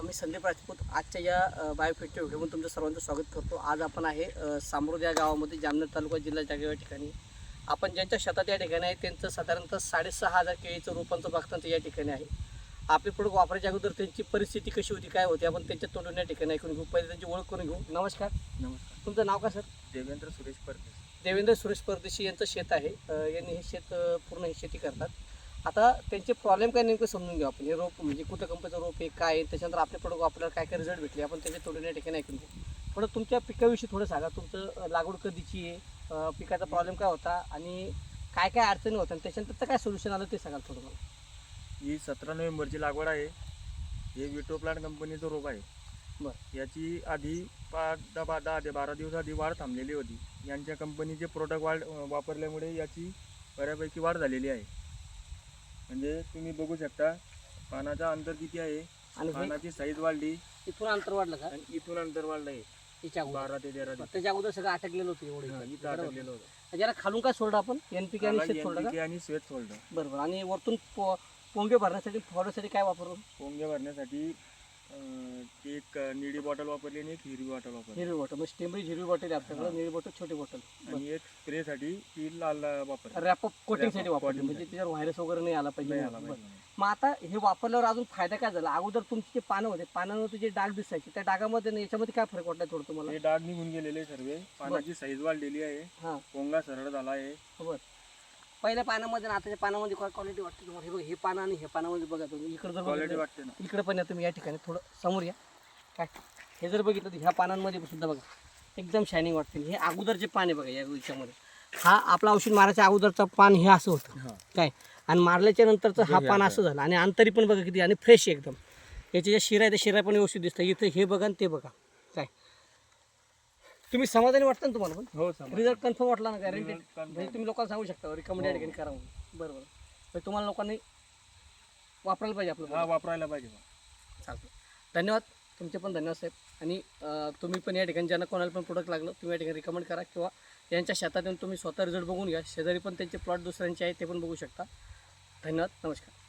मी संदीप राजपूत आजच्या या बायोफिटच्या व्हिडिओमध्ये तुमचं सर्वांचं स्वागत करतो. आज आपण आहे सामरोद या गावामध्ये जामनेर तालुका जिल्हा जागे या ठिकाणी. आपण ज्यांच्या शेतात या ठिकाणी आहे त्यांचं साधारणतः साडेसहा हजार केळीचं रोपांचं बागतांचं या ठिकाणी आहे. आपले प्रोडक्ट वापरायच्या अगोदर त्यांची परिस्थिती कशी होती काय होती आपण त्यांच्या तोंडून या ठिकाणी ऐकून घेऊ. पहिले त्यांची ओळख करून घेऊ. नमस्कार. नमस्कार. तुमचं नाव का सर? देवेंद्र सुरेश परदेश. देवेंद्र सुरेश परदेशी यांचं शेत आहे. यांनी हे शेत पूर्ण ही शेती करतात. आता त्यांचे प्रॉब्लेम काय नेमकं समजून घेऊ आपण. हे रोप म्हणजे कुठं कंपनीचं रोप आहे काय आहे त्याच्यानंतर आपले प्रोडक्ट आपल्याला काय काय रिझल्ट भेटले आपण त्याच्या तोडून ठिकाणी ऐकून घेऊ थोडं तुमच्या पिकाविषयी थोडं सांगा. तुमचं लागवड कधीची आहे पिकाचा प्रॉब्लेम काय होता आणि काय काय अडचणी होत्या आणि त्याच्यानंतर काय सोल्युशन आलं ते सांगाल थोडं मला. ही सतरा नोव्हेंबरची लागवड आहे हे विटो प्लांट कंपनीचं रोप आहे. बरं. याची आधी पाच दहा दहा ते बारा दिवस आधी वाढ थांबलेली होती. यांच्या कंपनीचे प्रोडक्ट वाढ वापरल्यामुळे याची बऱ्यापैकी वाढ झालेली आहे. म्हणजे तुम्ही बघू शकता पानाचा अंतर किती आहे? आणि हे पानाची साईज वाढली. इथून अंतर वाढलं का? आणि इथून अंतर वाढलं आहे याच्या अगोदर. बारा ते तेरा दिवस. त्याच्या अगोदर सगळं अटकलेलं होतं एवढं हा. इथं बरोबर. होतं. ज्याला खालून काय सोडलं आपण? एनपीके आणि शेत सोडलं का? NPK आणि श्वेत सोडलं. बरोबर. आणि वरतून पो- पोंगे भरण्यासाठी फवारण्यासाठी काय वापरतो पोंगे भरण्यासाठी अं, एक निळी बॉटल वापरली आणि एक हिरवी बॉटल वापरली. हिरवी बॉटल म्हणजे टेंबरी हिरवी बॉटल आहे आपल्याकडे. निळी बॉटल छोटी बॉटल. आणि एक स्प्रेसाठी ती लाल वापरली. रॅपअप कोटिंगसाठी Wrap-up वापरली coating म्हणजे त्याच्यावर व्हायरस वगैरे नाही आला पाहिजे. नाही आला बरं. पाहिजे. म्हणून. मग आता हे वापरल्यावर अजून फायदा काय झाला? अगोदर तुमचे जे पानं होते पानांवरती जे डाग दिसायचे त्या डागामध्ये आणि याच्यामध्ये काय फरक वाटला थोडं तुम्हाला? हे डाग निघून गेलेले सर्व. पानाची साईज वाढलेली आहे. हां. पोंगा सरळ झाला आहे. बरं. पहिल्या पानामध्ये आणि आताच्या पानामध्ये काय क्वालिटी वाटते तुम्हाला? हे बघा हे पानं आणि हे पानामध्ये बघा तुम्ही. इकडे जर क्वालिटी वाटते ना. इकडे पण या तुम्ही या ठिकाणी थोडं समोर या. काय? हे जर बघितलं तर ह्या पानांमध्ये सुद्धा बघा एकदम शायनिंग वाटते. हे अगोदरचे पान आहे बघा या याच्यामध्ये. हा आपला औषध मारायच्या अगोदरचा पान हे असं होतं. काय? आणि मारल्याच्या नंतरचं हा पान असं. झालं. आणि अंतरी पण बघा किती आणि फ्रेश एकदम. याच्या ज्या शिरा आहे त्या शिरा पण व्यवस्थित दिसतं इथं हे बघा आणि ते बघा. तुम्ही समाधानी वाटतं ना तुम्हाला पण हो समज. रिझल्ट कन्फर्म वाटला ना गॅरंटी Result confirm. म्हणजे तुम्ही लोकांना सांगू शकता रिकमेंड या हो. ठिकाणी करा म्हणून बरोबर म्हणजे तुम्हाला लोकांनी वापरायला पाहिजे आपलं हा product. वापरायला पाहिजे बा. चालतं धन्यवाद तुमचे पण धन्यवाद साहेब आणि अं, तुम्ही पण या ठिकाणी ज्यांना कोणाला पण प्रोडक्ट लागलं तुम्ही या ठिकाणी रिकमेंड करा किंवा यांच्या शेतात येऊन तुम्ही स्वतः रिझल्ट बघून घ्या शेजारी पण त्यांचे प्लॉट दुसऱ्यांचे आहेत ते पण बघू शकता धन्यवाद नमस्कार